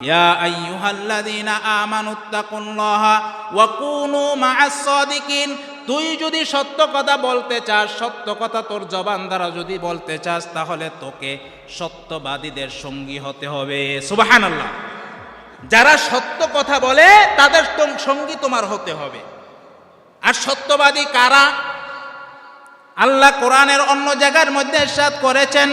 يا أيها الذين آمنوا اتقوا الله وكونوا مع الصادقين তুই যদি সত্য কথা বলতে চাস সত্য কথা তোর জবান দ্বারা যদি বলতে চাস তাহলে তোকে সত্যবাদীদের সঙ্গী হতে হবে সুবহানাল্লাহ যারা সত্য কথা বলে তাদের তোম- সঙ্গী তোমার হতে হবে আর সত্যবাদী কারা আল্লাহ কোরআনের অন্য জায়গার মধ্যে ইরশাদ করেছেন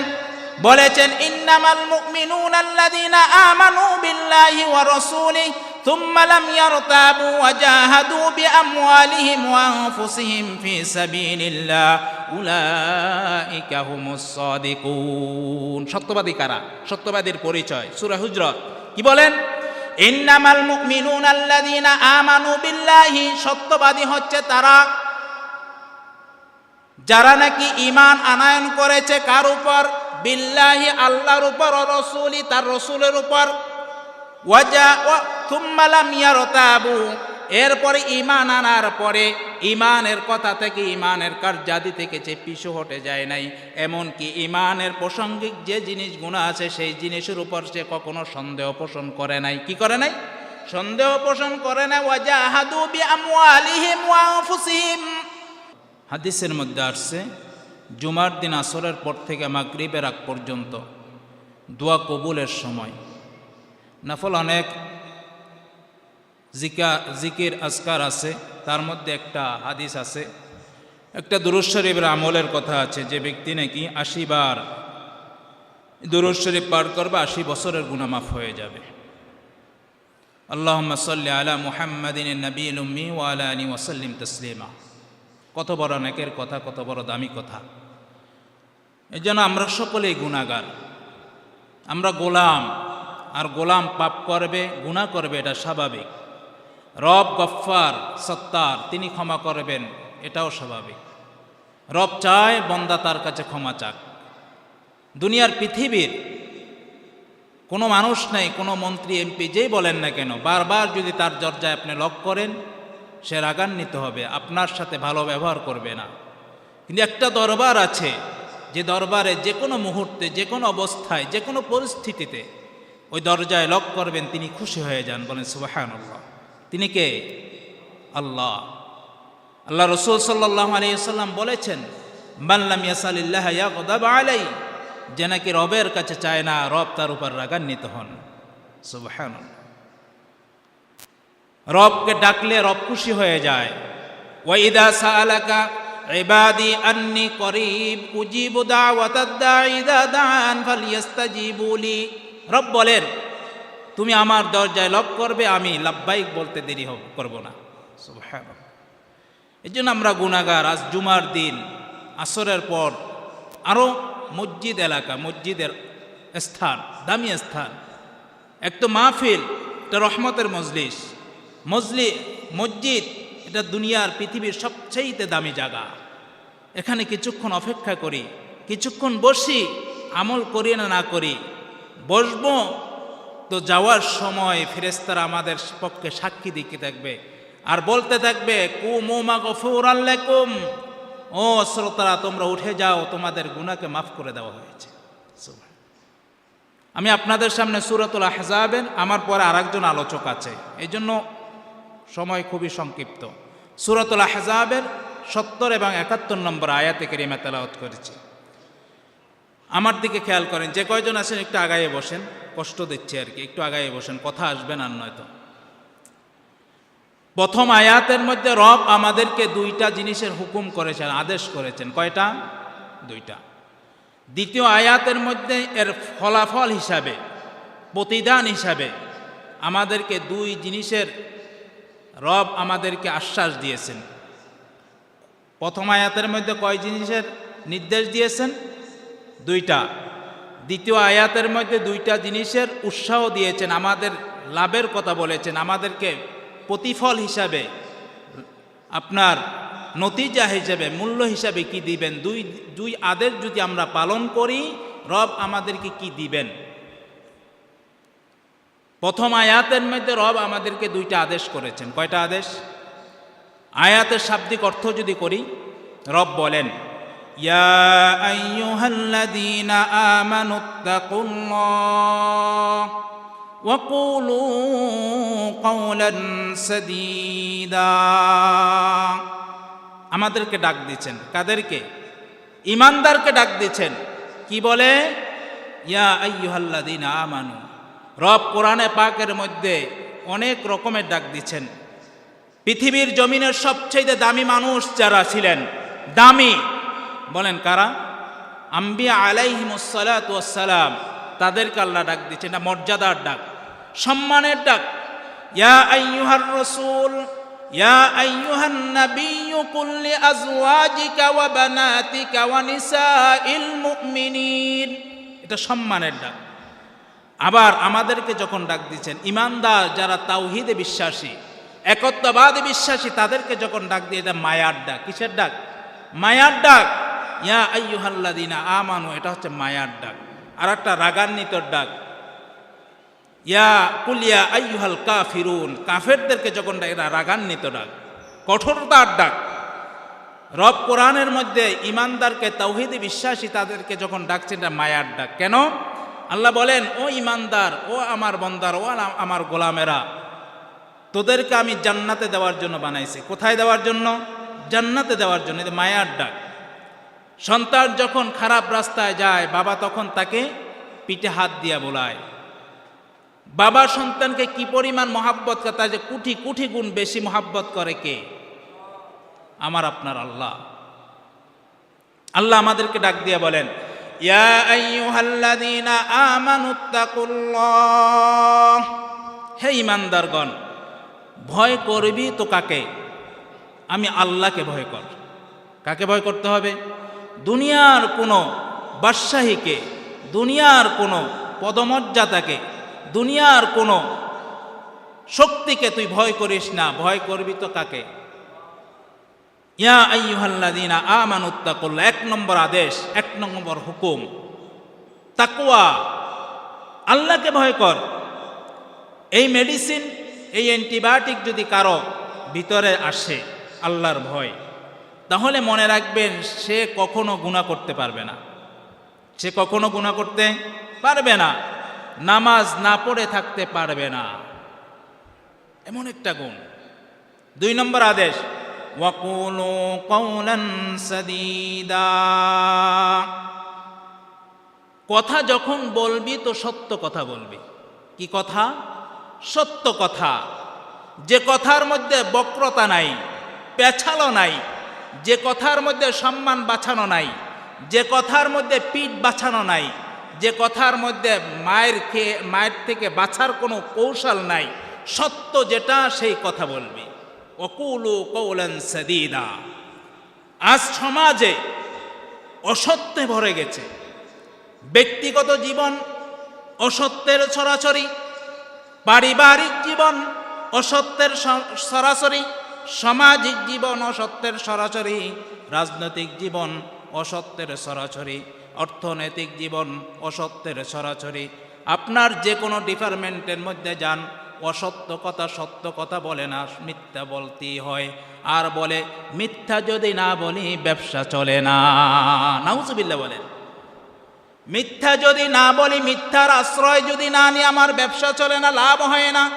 বলেছেন, ইন্নামাল মুমিনুন আল্লাযীনা আমানু বিল্লাহি ওয়া রাসূলিহি লাম ইয়ারতাবু ওয়া জাহাদু বিআমওয়ালিহিম ওয়া আনফুসিহিম ফি সাবিলিল্লাহ। উলাইকা হুমুস সাদিকুন। সত্যবাদী কারা? সত্যবাদীর পরিচয়। সূরা হুজরাত। কি বলেন? ইন্নামাল মুমিনুন আল্লাযীনা আমানু বিল্লাহি। সত্যবাদী হচ্ছে তারা। যারা নাকি ইমান আনায়ন করেছে কার উপর? বিল্লাহি আল্লাহর উপর, ও রসুলি তার রসুলের উপর। ওয়াজা এরপরে ইমান আনার পরে ইমানের কথা থেকে ইমানের কার্যাদি থেকে যে পিছু হটে যায় নাই, এমনকি ইমানের প্রসঙ্গিক যে জিনিস গুণা আছে, সেই জিনিসের উপর সে কখনো সন্দেহ পোষণ করে নাই। কি করে নাই? সন্দেহ পোষণ করে না ওয়াজাহাদু বিআমওয়ালিহিম ওয়া আনফুসিহিম। হাদিসের মধ্যে আসছে জুমার দিন আসরের পর থেকে মাগরিবের আগ পর্যন্ত দোয়া কবুলের সময়। নফল অনেক জিকা, জিকির আজকার আছে, তার মধ্যে একটা হাদিস আছে। একটা দুরুজ শরীফের আমলের কথা আছে, যে ব্যক্তি নাকি আশি বার দুরুজ শরীফ পাঠ করবে, আশি বছরের গুনামাফ হয়ে যাবে। আল্লাহ সাল্লি আলা মুহাম্মাদিন নবী উম্মি ওয়ালা আলী ওয়াসাল্লিম তসলিমা। কত বড় নেকের কথা, কত বড় দামি কথা। এই জন্য আমরা সকলেই গুণাগার। আমরা গোলাম, আর গোলাম পাপ করবে গুণা করবে, এটা স্বাভাবিক। রব গফ্ফার, সত্তার, তিনি ক্ষমা করবেন, এটাও স্বাভাবিক। রব চায়, বন্দা তার কাছে ক্ষমা চাক। দুনিয়ার পৃথিবীর কোনো মানুষ নেই, কোনো মন্ত্রী, এমপি, যেই বলেন না কেন, বারবার যদি তার দরজায় আপনি লক করেন, সে রাগান্বিত হবে, আপনার সাথে ভালো ব্যবহার করবে না। কিন্তু একটা দরবার আছে যে দরবারে যে কোনো মুহূর্তে, যে কোনো অবস্থায়, যে কোনো পরিস্থিতিতে ওই দরজায় লক করবেন, তিনি খুশি হয়ে যান, বলেন সুবাহান আল্লাহ তিনি কে? আল্লাহ। আল্লাহ রসুল সাল্লাহ আলিয়াল্লাম বলেছেন মাল্লাম আলাই যে নাকি রবের কাছে চায় না, রব তার উপর রাগান্বিত হন। সুবাহান রবকে ডাকলে রব খুশি হয়ে যায়। ওয়াইদা সালাকা ইবাদি আন্নি করিব, উজিবু দাওয়াতাদ দাঈ ইযা দাআন ফালইস্তাজিবু লি। রব বলেন, তুমি আমার দরজায় লক করবে, আমি লাব্বাইক বলতে দেরি করব না। এই জন্য আমরা গুণাগার আজ জুমার দিন, আসরের পর আরও মসজিদ এলাকা, মসজিদের স্থান, দামি স্থান। এক তো মাহফিল এটা রহমতের মজলিস। মজলি মসজিদ এটা দুনিয়ার পৃথিবীর সবচেয়েতে দামি জায়গা। এখানে কিছুক্ষণ অপেক্ষা করি, কিছুক্ষণ বসি, আমল করি না না করি। বসবো তো যাওয়ার সময় ফেরেস্তারা আমাদের পক্ষে সাক্ষী দিকে থাকবে আর বলতে থাকবে, কুমা গফুর আল্লাকুম ও শ্রোতারা, তোমরা উঠে যাও, তোমাদের গুণাকে মাফ করে দেওয়া হয়েছে। আমি আপনাদের সামনে সুরতুল আহজাবের, আমার পরে আরেকজন আলোচক আছে। এই জন্য সময় খুবই সংক্ষিপ্ত। সুরতুল আহজাবের সত্তর এবং একাত্তর নম্বর আয়াতে কেরিমা তেলাওয়াত করেছি। আমার দিকে খেয়াল করেন, যে কয়জন আছেন একটু আগায়ে বসেন, কষ্ট দিচ্ছে আর কি, একটু আগায়ে বসেন, কথা আসবেন আর নয়তো। প্রথম আয়াতের মধ্যে রব আমাদেরকে দুইটা জিনিসের হুকুম করেছেন, আদেশ করেছেন, কয়টা? দুইটা। দ্বিতীয় আয়াতের মধ্যে এর ফলাফল হিসাবে, প্রতিদান হিসাবে আমাদেরকে দুই জিনিসের রব আমাদেরকে আশ্বাস দিয়েছেন। প্রথম আয়াতের মধ্যে কয় জিনিসের নির্দেশ দিয়েছেন? দুইটা। দ্বিতীয় আয়াতের মধ্যে দুইটা জিনিসের উৎসাহ দিয়েছেন, আমাদের লাভের কথা বলেছেন, আমাদেরকে প্রতিফল হিসাবে, আপনার নতিজা হিসাবে, মূল্য হিসাবে কি দিবেন? দুই দুই আদেশ যদি আমরা পালন করি, রব আমাদেরকে কি দিবেন? প্রথম আয়াতের মধ্যে রব আমাদেরকে দুইটা আদেশ করেছেন। কয়টা আদেশ? আয়াতের শাব্দিক অর্থ যদি করি, রব বলেন আমাদেরকে ডাক দিচ্ছেন। কাদেরকে? ইমানদারকে ডাক দিচ্ছেন। কি বলে? ইয়া আইয়ুহাল্লাদিন আমানু রব কোরআনে পাকের মধ্যে অনেক রকমের ডাক দিচ্ছেন। পৃথিবীর জমিনের সবচেয়ে দামি মানুষ যারা ছিলেন, দামি বলেন কারা? আম্বিয়া আলাইহিমুসালাম তাদেরকে আল্লাহ ডাক দিচ্ছেন, এটা মর্যাদার ডাক, সম্মানের ডাক। ইয়া আইয়ুহার রসুল নাবিয়্যু কুল লিআজওয়াজিকা ওয়া বানাতিকা ওয়া নিসাইল মুমিনিন। এটা সম্মানের ডাক। আবার আমাদেরকে যখন ডাক দিচ্ছেন, ইমানদার যারা তাওহিদে বিশ্বাসী, একত্ববাদে বিশ্বাসী, তাদেরকে যখন ডাক দিয়ে এটা মায়ার ডাক, কিসের ডাক? মায়ার ডাক। ইয়া আইয়ুহাল্লাদিনা আমানু, এটা হচ্ছে মায়ার ডাক। আর একটা রাগান্বিতর ডাক। ইয়া কুলিয়া আইয়ুহাল কাফিরুন, কাফেরদেরকে যখন ডাক এটা রাগান্বিত ডাক, কঠোরতার ডাক। রব কোরআনের মধ্যে ইমানদারকে তৌহিদি বিশ্বাসী, তাদেরকে যখন ডাকছেন, এটা মায়ার ডাক। কেন? আল্লাহ বলেন, ও ইমানদার, ও আমার বন্দার, ও আমার গোলামেরা, তোদেরকে আমি জান্নাতে দেওয়ার জন্য বানাইছি। কোথায় দেওয়ার জন্য? জান্নাতে দেওয়ার জন্য মায়ার ডাক। সন্তান যখন খারাপ রাস্তায় যায়, বাবা তখন তাকে পিঠে হাত দিয়া বোলায়। বাবা সন্তানকে কি পরিমাণ মহাব্বত করে, তার যে কুঠি কুঠি গুণ বেশি মহাব্বত করে কে? আমার আপনার আল্লাহ। আল্লাহ আমাদেরকে ডাক দিয়ে বলেন ইয়া আইয়ুহাল্লাযীনা আমানুত্তাকুল্লাহ হে ইমানদারগণ, ভয় করবি তো কাকে? আমি আল্লাহকে ভয় কর। কাকে ভয় করতে হবে? দুনিয়ার কোনো বাদশাহীকে, দুনিয়ার কোনো পদমর্যাদাকে, দুনিয়ার কোনো শক্তিকে তুই ভয় করিস না। ভয় করবি তো কাকে? ইয়া আইয়ুহাল্লাযীনা আমানুত্তাকুল্লাহ, এক নম্বর আদেশ, এক নম্বর হুকুম। তাকওয়া, আল্লাহকে ভয় কর। এই মেডিসিন, এই অ্যান্টিবায়োটিক যদি কারও ভিতরে আসে, আল্লাহর ভয়, তাহলে মনে রাখবেন সে কখনো গুণা করতে পারবে না। সে কখনো গুণা করতে পারবে না। নামাজ না পড়ে থাকতে পারবে না। এমন একটা গুণ। দুই নম্বর আদেশ ওয়াকুলু কৌলান সাদীদা কথা যখন বলবি তো সত্য কথা বলবি। কি কথা? সত্য কথা। যে কথার মধ্যে বক্রতা নাই পেছালো নাই, যে কথার মধ্যে সম্মান বাঁচানো নাই, যে কথার মধ্যে পিঠ বাঁচানো নাই, যে কথার মধ্যে মায়ের খেয়ে মায়ের থেকে বাছার কোনো কৌশল নাই, সত্য যেটা সেই কথা বলবি। অকুলু কৌলন সদিদা। আজ সমাজে অসত্যে ভরে গেছে। ব্যক্তিগত জীবন অসত্যের ছড়াছড়ি পারিবারিক জীবন অসত্যের সরাসরি, সামাজিক জীবন অসত্যের সরাসরি, রাজনৈতিক জীবন অসত্যের সরাসরি, অর্থনৈতিক জীবন অসত্যের সরাসরি। আপনার যে কোনো ডিপার্টমেন্টের মধ্যে যান অসত্য কথা সত্য কথা বলে না, মিথ্যা বলতেই হয়। আর বলে, মিথ্যা যদি না বলি ব্যবসা চলে না। নাউজুবিল্লা বলেন। মিথ্যা যদি না বলি, মিথ্যার আশ্রয় যদি না নিয়ে আমার ব্যবসা চলে না, লাভ হয় না।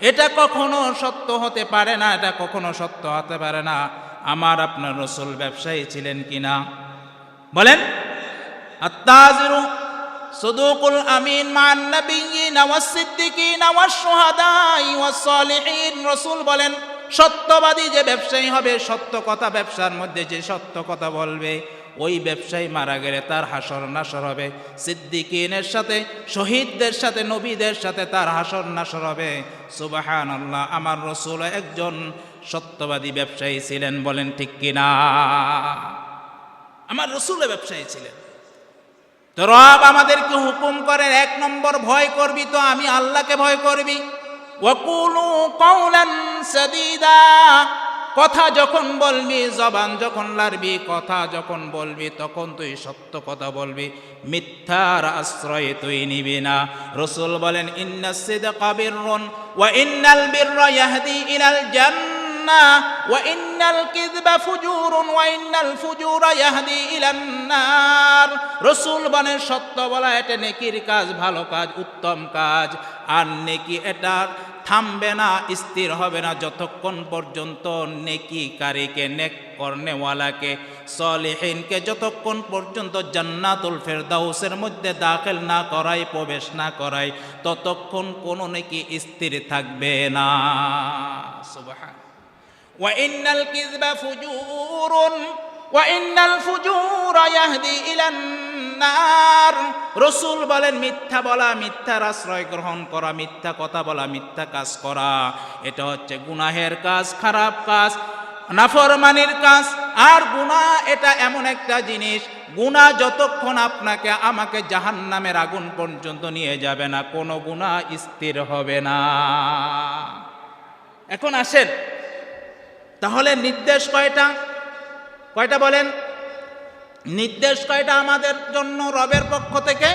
এটা কখনো সত্য হতে পারে না, এটা কখনো সত্য হতে পারে না। আমার আপনার রসুল ব্যবসায়ী ছিলেন কিনা? বলেন আত্মাজিরু নবিয়িন ওয়াস সিদ্দিকিন ওয়াস শুহাদাই ওয়াস সালিহিন রাসূল বলেন, সত্যবাদী যে ব্যবসায়ী হবে, সত্য কথা ব্যবসার মধ্যে যে সত্য কথা বলবে, ওই ব্যবসায়ী মারা গেলে তার হাসর নাসর হবে। সিদ্দিকিনের সাথে, শহীদদের সাথে, নবীদের সাথে তার হাসর নাসর হবে। আল্লাহ আমার রসুল একজন সত্যবাদী ব্যবসায়ী ছিলেন বলেন ঠিক কিনা? আমার রসুল ব্যবসায়ী ছিলেন। তো রব আমাদেরকে হুকুম করেন, এক নম্বর ভয় করবি তো আমি আল্লাহকে ভয় করবি। কথা যখন বলবি, জবান যখন লারবি, কথা যখন বলবি, তখন তুই সত্য কথা বলবি। মিথ্যার আশ্রয় তুই নিবি না। রসুল বলেন ইন্না সিদকা বিররুন ওয়া ইন্নাল বিররা ইয়াহদি ইলাল না, ওয়া ইন্নাল কিযবা ফুজুরুন, ওয়া ইন্নাল ফুজুরা ইয়াহদি ইলান নার। রাসূল বলেন, সত্য বলা, এটা নেকির কাজ, ভালো কাজ, উত্তম কাজ। আর নেকি এটা থামবে না, স্থির হবে না, যতক্ষণ পর্যন্ত নেকি কারিকে নেক কর্নেওয়ালাকে সলিহীনকে যতক্ষণ পর্যন্ত জান্নাতুল ফেরদাউসের মধ্যে দাখিল না করাই প্রবেশ না করাই ততক্ষণ কোনো নেকি স্থির থাকবে না। সুবহান। وإن الكذب فجور وإن الفجور يهدي إلى النار রসুল বলেন মিথ্যা বলা মিথ্যার আশ্রয় গ্রহণ করা মিথ্যা কথা বলা মিথ্যা কাজ করা এটা হচ্ছে গুনাহের কাজ খারাপ কাজ নাফরমানির কাজ আর গুনাহ এটা এমন একটা জিনিস গুনাহ যতক্ষণ আপনাকে আমাকে জাহান্নামের আগুন পর্যন্ত নিয়ে যাবে না কোনো গুনাহ স্থির হবে না এখন আসেন তাহলে নির্দেশ কয়টা? কয়টা বলেন? নির্দেশ কয়টা আমাদের জন্য রবের পক্ষ থেকে?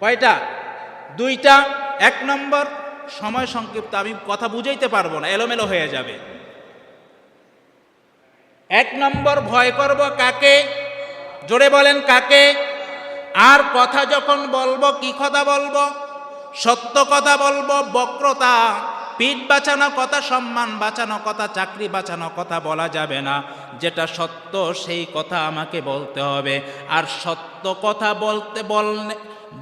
কয়টা? দুইটা, এক নম্বর, সময় সংক্ষিপ্ত, আমি কথা বুঝাইতে পারব না, এলোমেলো হয়ে যাবে। এক নম্বর, ভয় করব কাকে? জোরে বলেন কাকে? আর কথা যখন বলব, কি কথা বলব? সত্য কথা বলব, বক্রতা। পিঠ বাঁচানো কথা, সম্মান বাঁচানো কথা, চাকরি বাঁচানো কথা বলা যাবে না। যেটা সত্য, সেই কথা আমাকে বলতে হবে। আর সত্য কথা বলতে বল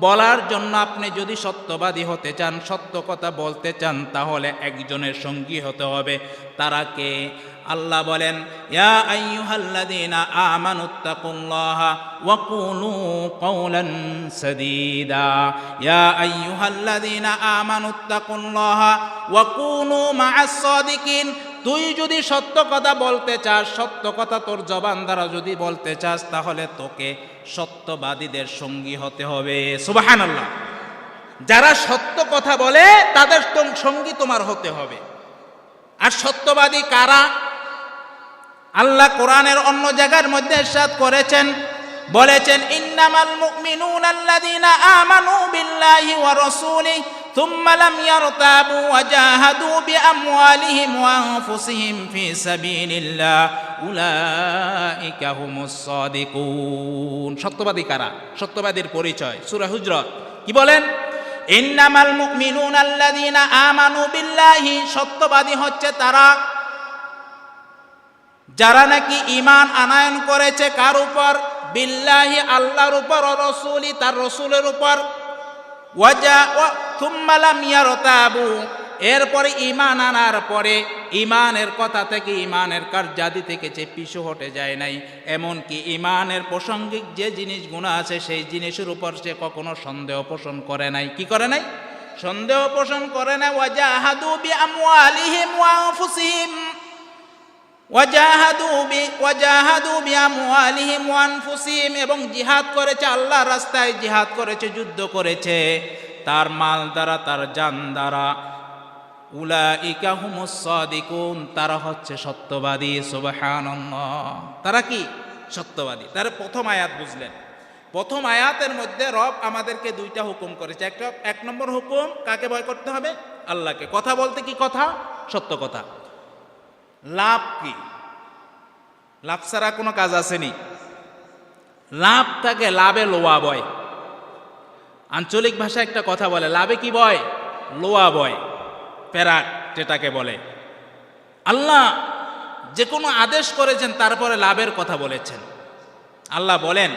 বলার জন্য আপনি যদি সত্যবাদী হতে চান, সত্য কথা বলতে চান, তাহলে একজনের সঙ্গী হতে হবে। তারা কে? আল্লাহ বলেন, ইয়া আইয়ুহাল্লাযীনা আমানুত্তাকুল্লাহা ওয়া কুলু কওলান সাদীদা। ইয়া আইয়ুহাল্লাযীনা আমানুত্তাকুল্লাহা ওয়া কুনু মা'আস সাদিকিন তুই যদি সত্য কথা বলতে চাস, সত্য কথা তোর জবান দ্বারা যদি বলতে চাস, তাহলে তোকে সত্যবাদীদের সঙ্গী হতে হবে। সুবহানাল্লাহ। যারা সত্য কথা বলে, তাদের সঙ্গী তোমার হতে হবে। আর সত্যবাদী কারা? আল্লাহ কোরআনের অন্য জায়গার মধ্যে ইরশাদ করেছেন, বলেছেন, ইন্নামাল মুমিনুনা আল্লাযীনা আমানু বিল্লাহি ওয়া রাসূলিহি ثم لم يرتابوا وجاهدوا بأموالهم وأنفسهم في سبيل الله أولئك هم الصادقون সত্যবাদী কারা সত্যবাদীর পরিচয় সূরা হুজরাত কি বলেন ইন্নামাল মুমিনুনা আল্লাযীনা আমানু বিল্লাহি সত্যবাদী হচ্ছে তারা যারা নাকি ইমান আনায়ন করেছে কার উপর বিল্লাহি আল্লাহর উপর ও রসুলি তার রসুলের উপর ওয়াজা ও থুম্মালাম ইয়ারতাবু। এরপরে ইমান আনার পরে ইমানের কথা থেকে ইমানের কার্যাদি থেকে যে পিছু হটে যায় নাই, এমনকি ইমানের প্রসঙ্গিক যে জিনিস গুণা আছে সেই জিনিসের উপর সে কখনো সন্দেহ পোষণ করে নাই। কি করে নাই? সন্দেহ পোষণ করে না, ওয়াজাহাদু বি আমওয়ালিহিম ওয়া আনফুসিহিম। ওয়াজাহাদু বি, ওয়াজাহাদু বিআমওয়ালিহিম ওয়া আনফুসিহিম এবং জিহাদ করেছে, আল্লাহর রাস্তায় জিহাদ করেছে, যুদ্ধ করেছে। তার মাল দ্বারা, তার জান দ্বারা। উলাইকা হুমুস সাদিকুন, তারা হচ্ছে সত্যবাদী, সুবহানাল্লাহ। তারা কি? সত্যবাদী। তার প্রথম আয়াত বুঝলেন। প্রথম আয়াতের মধ্যে রব আমাদেরকে দুইটা হুকুম করেছে। একটা, এক নম্বর হুকুম কাকে ভয় করতে হবে? আল্লাহকে। কথা বলতে কি কথা? সত্য কথা। লাভ কি? লাভ ছাড়া কোনো কাজ আসেনি। লাভ থাকে, লাভে লোয়া বয়। আঞ্চলিক ভাষায় একটা কথা বলে, লাভে কি বয়? লোয়া বয় প্যারাক যেটাকে বলে। আল্লাহ যে কোনো আদেশ করেছেন, তারপরে লাভের কথা বলেছেন। আল্লাহ বলেন,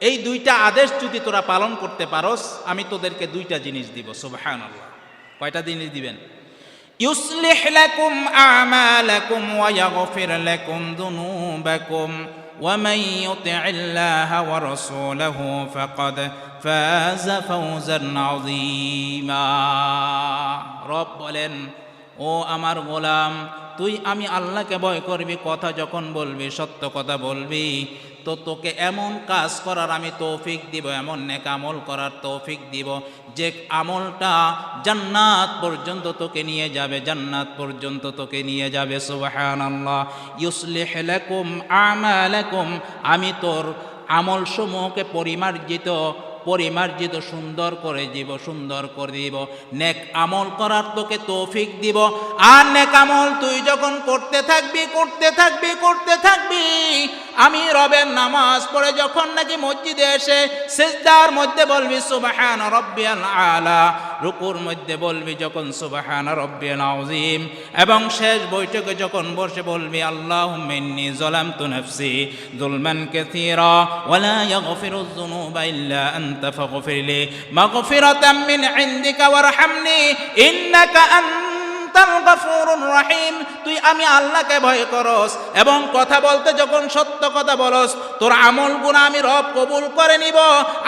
এই দুইটা আদেশ যদি তোরা পালন করতে পারস, আমি তোদেরকে দুইটা জিনিস দিব। সুবাহান আল্লাহ কয়টা জিনিস দিবেন? ইউসলিহ আমা লেকুম ওয়া ইয়াগফির লেকুম দুনুবাকুম। ومن يطع الله ورسوله فقد فاز فوزا عظيما রব বলেন ও আমার গোলাম তুই আমি আল্লাহকে ভয় করবি কথা যখন বলবি সত্য কথা বলবি তো তোকে এমন কাজ করার আমি তৌফিক দিব, এমন নেক আমল করার তৌফিক দিব। যে আমলটা জান্নাত পর্যন্ত তোকে নিয়ে যাবে, জান্নাত পর্যন্ত তোকে নিয়ে যাবে, সুবহানাল্লাহ। ইউসলিহ লাকুম আমালাকুম, আমি তোর আমল সমূহকে পরিমার্জিত পরিমার্জিত সুন্দর করে দিব, সুন্দর করে দিব। নেক আমল করার তোকে তৌফিক দিব। আর নেক আমল তুই যখন করতে থাকবি করতে থাকবি করতে থাকবি আমি রবের নামাজ পড়ে যখন নাকি মসজিদে এসে সেজদার মধ্যে বলবি, সুবাহান রব্বিয়াল আলা। রুকুর মধ্যে বলবি যখন, সুবাহান রব্বিয়াল আযীম। এবং শেষ বৈঠকে যখন বসে বলবি আল্লাহ মিন্নি জলাম তু নফসি জুলমান কাসীরা ওয়ালা ইয়াগফিরু যুনুবা ইল্লা আনতা ফাগফির লি। মাগফিরাতাম মিন ইনদিকা ওয়ারহামনি, ইন্নাকা আনতাল গফুরুর রহিম। তুই আমি আল্লাহকে ভয় করস এবং কথা বলতে যখন সত্য কথা বলস, তোর আমল গুণা আমি রব কবুল করে নিব,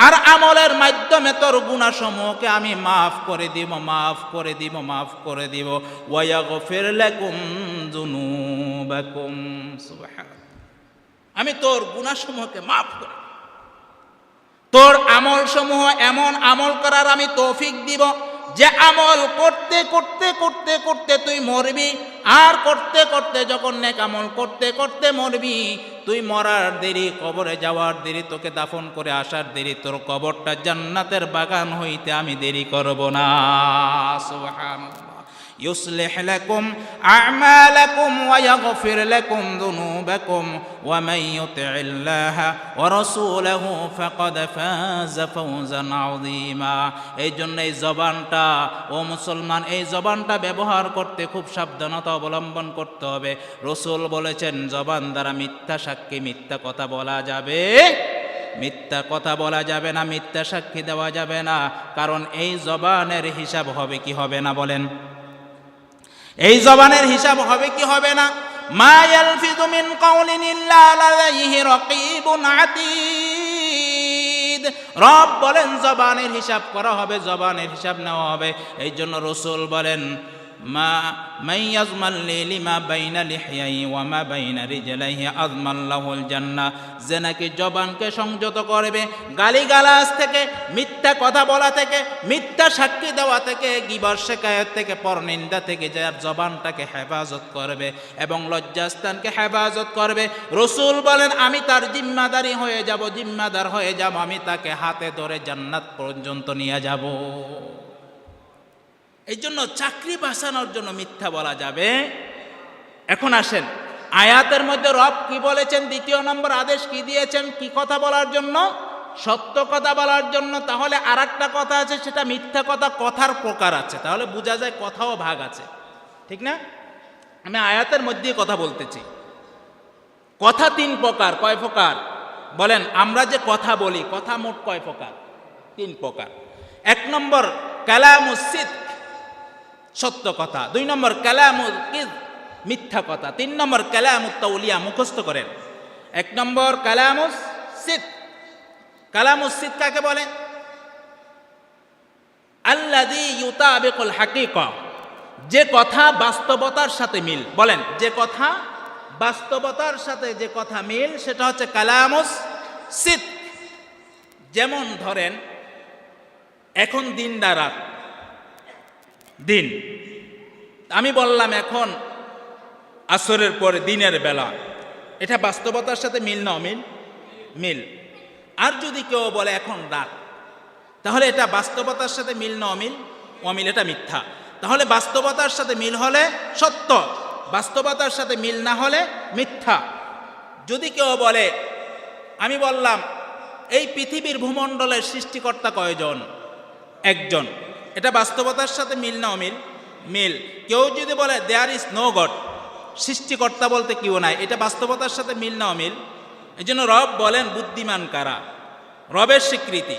আর আমলের মাধ্যমে তোর গুণা সমূহকে আমি মাফ করে দিব, মাফ করে দিব, মাফ করে দিব। ওয়াগফির লাকুম যুনুবাকুম। সুবহান আমি তোর গুণাসমূহকে মাফ করে তোর আমল সমূহ এমন আমল করার আমি তৌফিক দিব যে আমল করতে করতে করতে করতে তুই মরবি, আর করতে করতে যখন নেক আমল করতে করতে মরবি, তুই মরার দেরি, কবরে যাওয়ার দেরি, তোকে দাফন করে আসার দেরি, তোর কবরটা জান্নাতের বাগান হইতে আমি দেরি করব না। সুবহানাল্লাহ। يصلح لكم أعمالكم ويغفر لكم ذنوبكم ومن يطع الله ورسوله فقد فاز فوزا عظيما এই জন্য এই জবানটা ও মুসলমান এই জবানটা ব্যবহার করতে খুব সাবধানতা অবলম্বন করতে হবে রসুল বলেছেন জবান দ্বারা মিথ্যা সাক্ষী মিথ্যা কথা বলা যাবে মিথ্যা কথা বলা যাবে না মিথ্যা সাক্ষী দেওয়া যাবে না কারণ এই জবানের হিসাব হবে কি হবে না বলেন এই জবানের হিসাব হবে কি হবে না? মা ইয়ালফিযু মিন কাউলিন ইল্লা লাদাইহি রাকীবুন রব বলেন, জবানের হিসাব করা হবে, জবানের হিসাব নেওয়া হবে। এই জন্য রসুল বলেন মা মাই ইয়াজমাল লিমা বাইনা লিহয়াই ওয়া মা বাইনা রিজলাইহি আযমাল্লাহুল জান্নাহ যে নাকি জবানকে সংযত করবে, গালিগালাজ থেকে, মিথ্যা কথা বলা থেকে, মিথ্যা সাক্ষী দেওয়া থেকে, গিবর শেকায়ত থেকে, পরনিন্দা থেকে যার জবানটাকে হেফাজত করবে এবং লজ্জাস্থানকে হেফাজত করবে। রসুল বলেন, আমি তার জিম্মাদারি হয়ে যাব, জিম্মাদার হয়ে যাব, আমি তাকে হাতে ধরে জান্নাত পর্যন্ত নিয়ে যাব। এই জন্য চাকরি বাঁচানোর জন্য মিথ্যা বলা যাবে। এখন আসেন, আয়াতের মধ্যে রব কি বলেছেন, দ্বিতীয় নম্বর আদেশ কি দিয়েছেন, কি কথা বলার জন্য? সত্য কথা বলার জন্য। তাহলে আর কথা আছে, সেটা মিথ্যা কথা, কথার প্রকার আছে। তাহলে বোঝা যায় কথাও ভাগ আছে। ঠিক না? আমি আয়াতের মধ্যেই কথা বলতেছি। কথা তিন প্রকার, কয় প্রকার? বলেন, আমরা যে কথা বলি, কথা মোট কয় প্রকার? তিন প্রকার। এক নম্বর কালামুসিদ সত্য কথা। দুই নম্বর কালামুল কিদ মিথ্যা কথা। তিন নম্বর কালামুত তৌলিয়া মুখস্থ করেন। এক নম্বর কালামুস সিদ। কালামুস সিদ কাকে বলে? আল্লাদি ইউতাবিকুল হাকিকা। যে কথা বাস্তবতার সাথে মিল। বলেন, যে কথা বাস্তবতার সাথে যে কথা মিল, সেটা হচ্ছে কালামুস সিদ। যেমন ধরেন, এখন দিন রাত। দিন। আমি বললাম, এখন আসরের পরে দিনের বেলা। এটা বাস্তবতার সাথে মিল না, অমিল? মিল। আর যদি কেউ বলে, এখন রাত, তাহলে এটা বাস্তবতার সাথে মিল না, অমিল? অমিল, এটা মিথ্যা। তাহলে বাস্তবতার সাথে মিল হলে সত্য। বাস্তবতার সাথে মিল না হলে মিথ্যা। যদি কেউ বলে, আমি বললাম, এই পৃথিবীর ভূমণ্ডলের সৃষ্টিকর্তা কয়জন? একজন। এটা বাস্তবতার সাথে মিল না অমিল মিল কেউ যদি বলে দেয়ার ইজ নো গড সৃষ্টিকর্তা বলতে কেউ নাই এটা বাস্তবতার সাথে মিল না অমিল এই জন্য রব বলেন বুদ্ধিমান কারা রবের স্বীকৃতি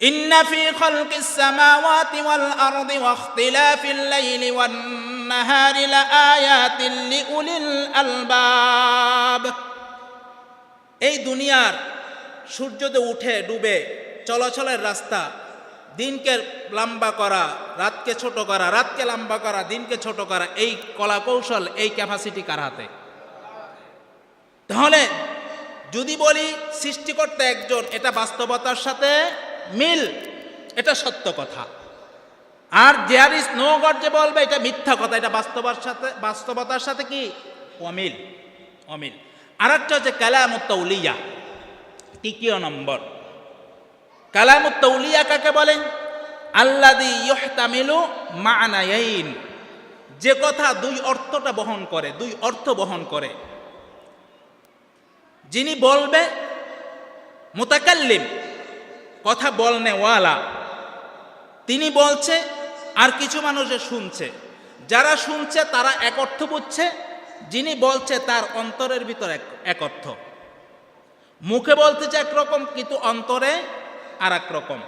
إن في خلق السماوات والأرض واختلاف الليل والنهار لآيات لأولي الألباب এই দুনিয়ার সূর্যতে উঠে ডুবে চলাচলের রাস্তা দিনকে লম্বা করা, রাতকে ছোট করা, রাতকে লম্বা করা, দিনকে ছোট করা, এই কলা কৌশল, এই ক্যাপাসিটি কার হাতে? তাহলে যদি বলি সৃষ্টিকর্তা একজন, এটা বাস্তবতার সাথে মিল, এটা সত্য কথা। আর দেয়ার ইজ নো গড যে বলবে, এটা মিথ্যা কথা, এটা বাস্তবার সাথে, বাস্তবতার সাথে কি? অমিল অমিল। আর একটা হচ্ছে কালামুত্তৌলিয়া, তৃতীয় নম্বর। কালামুত তৌলিয়া কাকে বলেন? আল্লাদি ইহতামিলু মানায়াইন। যে কথা দুই অর্থটা বহন করে, দুই অর্থ বহন করে। যিনি বলবে, মোতাকাল্লিম, কথা বলনে ওয়ালা তিনি বলছে, আর কিছু মানুষে শুনছে। যারা শুনছে, তারা এক অর্থ বুঝছে, যিনি বলছে, তার অন্তরের ভিতর এক অর্থ। মুখে বলতেছে একরকম, কিন্তু অন্তরে আর রকম।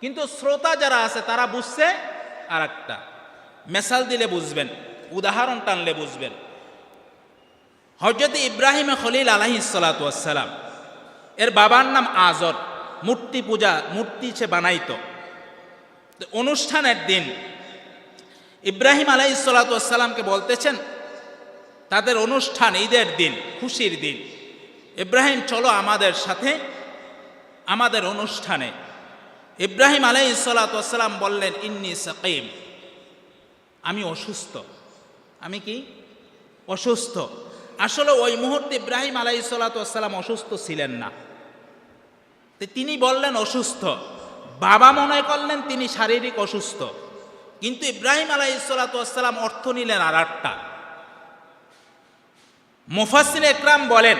কিন্তু শ্রোতা যারা আছে, তারা বুঝছে আর একটা মেসাল দিলে বুঝবেন, উদাহরণ টানলে বুঝবেন। হজরত ইব্রাহিম খলিল আলহি সালাতাম এর বাবার নাম আজর। মূর্তি পূজা, মূর্তি সে বানাইত। অনুষ্ঠানের দিন ইব্রাহিম আলাই সালাতামকে বলতেছেন, তাদের অনুষ্ঠান, ঈদের দিন, খুশির দিন। ইব্রাহিম, চলো আমাদের সাথে আমাদের অনুষ্ঠানে ইব্রাহিম আলাই সালাতাম বললেন, ইন্নি সাকিম, আমি অসুস্থ। আমি কি? অসুস্থ। আসলে ওই মুহূর্তে ইব্রাহিম আলাই সালাতাম অসুস্থ ছিলেন না। তিনি বললেন, অসুস্থ। বাবা মনে করলেন, তিনি শারীরিক অসুস্থ। কিন্তু ইব্রাহিম আলাই সালাতাম অর্থ নিলেন আর একটা মুফাসিল একরাম বলেন,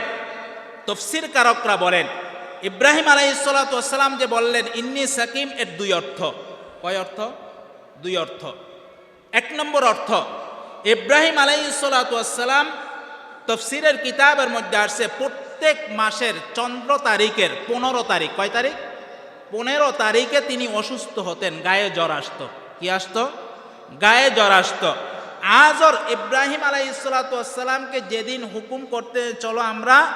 তফসির কারকরা বলেন ইব্রাহিম আলাই সালাতাম যে বললেন, ইন্নি সাকিম এর দুই অর্থ। কয় অর্থ? দুই অর্থ। এক নম্বর অর্থ, ইব্রাহিম আলাই সালাতাম তফসিরের কিতাবের মধ্যে আসছে, প্রত্যেক মাসের চন্দ্র তারিখের পনেরো তারিখ। কয় তারিখ? পনেরো তারিখে তিনি অসুস্থ হতেন, গায়ে জ্বর আসতো। কি আসত? গায়ে জ্বর আসতো। আজর ইব্রাহিম আলাই যেদিন হুকুম করতে, চলো আমরা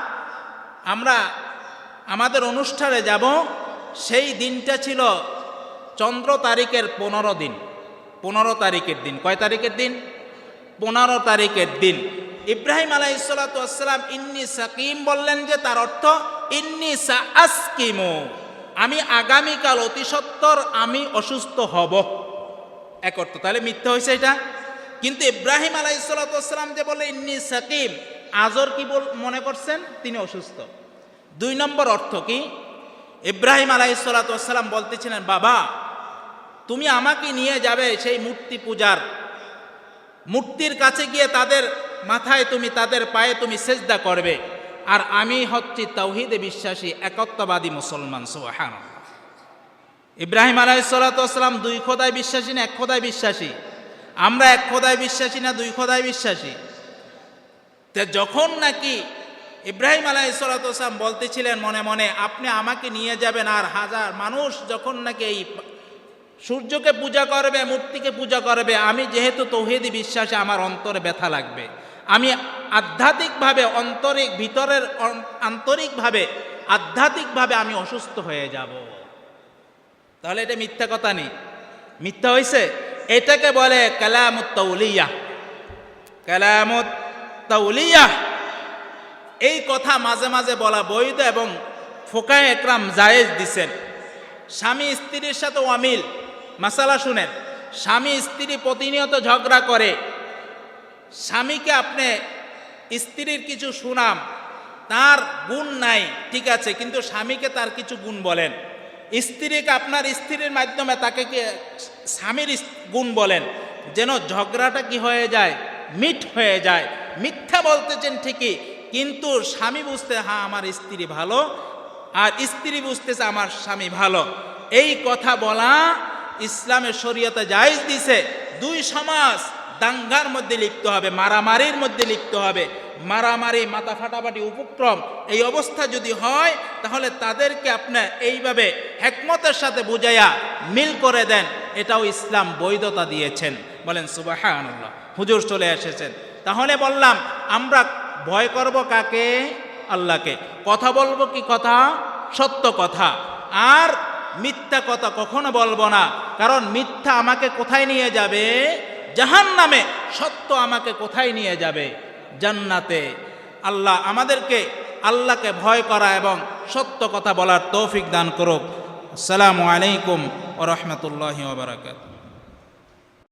আমরা আমাদের অনুষ্ঠানে যাব, সেই দিনটা ছিল চন্দ্র তারিখের পনেরো দিন। পনেরো তারিখের দিন। কয় তারিখের দিন? পনেরো তারিখের দিন। ইব্রাহিম আলাইসালাম ইন্নি সাকিম বললেন যে, তার অর্থ, ইন্নি সা আসকিমু আমি আগামীকাল অতি সত্তর আমি অসুস্থ হব। এক অর্থ, তাহলে মিথ্যা হয়েছে এটা? কিন্তু ইব্রাহিম আলাইসালাম যে বলে ইন্নি সাকিম আজর কি বল, মনে করছেন? তিনি অসুস্থ। দুই নম্বর অর্থ কি? ইব্রাহিম আলাইসালাম বলতেছিলেন, বাবা, তুমি আমাকে নিয়ে যাবে সেই মূর্তি পূজার। মূর্তির কাছে গিয়ে তাদের মাথায় তুমি, তাদের পায়ে তুমি সেজদা করবে। আর আমি হচ্ছি তৌহিদে বিশ্বাসী, একত্ববাদী মুসলমান সোহান ইব্রাহিম আলাইসালাম দুই খোদায় বিশ্বাসী না এক খোদায় বিশ্বাসী? আমরা এক খোদায় বিশ্বাসী না দুই খোদায় বিশ্বাসী? যখন নাকি ইব্রাহিম আলাইসালাম বলতেছিলেন, মনে মনে, আপনি আমাকে নিয়ে যাবেন আর হাজার মানুষ যখন নাকি এই সূর্যকে পূজা করবে, মূর্তিকে পূজা করবে, আমি যেহেতু তৌহিদি বিশ্বাসে আমার অন্তরে ব্যথা লাগবে, আমি আধ্যাত্মিকভাবে অন্তরিক ভিতরের আন্তরিকভাবে, আধ্যাত্মিকভাবে আমি অসুস্থ হয়ে যাব। তাহলে এটা মিথ্যা কথা নেই। মিথ্যা হয়েছে এটাকে বলে কালামুত তৌলিয়া কালামুত তৌলিয়া এই কথা মাঝে মাঝে বলা বৈধ এবং ফোকায় একরাম জায়েজ দিছেন। স্বামী স্ত্রীর সাথে অমিল, মাসালা শুনেন, স্বামী স্ত্রী প্রতিনিয়ত ঝগড়া করে, স্বামীকে আপনি স্ত্রীর কিছু সুনাম, তার গুণ নাই, ঠিক আছে, কিন্তু স্বামীকে তার কিছু গুণ বলেন। স্ত্রীকে আপনার স্ত্রীর মাধ্যমে তাকে কি স্বামীর গুণ বলেন? যেন ঝগড়াটা কি হয়ে যায়? মিট হয়ে যায়। মিথ্যা বলতেছেন ঠিকই কিন্তু স্বামী বুঝতে হ্যাঁ আমার স্ত্রী ভালো। আর স্ত্রী বুঝতেছে, আমার স্বামী ভালো। এই কথা বলা ইসলামের শরীয়তে জায়জ দিছে। দুই সমাজ দাঙ্গার মধ্যে লিপ্ত হবে, মারামারির মধ্যে লিপ্ত হবে। মারামারি মাথা ফাটাফাটি উপক্রম, এই অবস্থা যদি হয়, তাহলে তাদেরকে আপনার এইভাবে হেকমতের সাথে বুঝাইয়া মিল করে দেন। এটাও ইসলাম বৈধতা দিয়েছেন। বলেন সুবাহ হুজুর চলে এসেছেন। তাহলে বললাম, আমরা ভয় করব কাকে? আল্লাহকে। কথা বলব কি কথা? সত্য কথা। আর মিথ্যা কথা কখনো বলব না। কারণ মিথ্যা আমাকে কোথায় নিয়ে যাবে? জাহান নামে সত্য আমাকে কোথায় নিয়ে যাবে? জান্নাতে। আল্লাহ আমাদেরকে আল্লাহকে ভয় করা এবং সত্য কথা বলার তৌফিক দান করুক। আসসালামু আলাইকুম ও রহমতুল্লাহ বারাকাত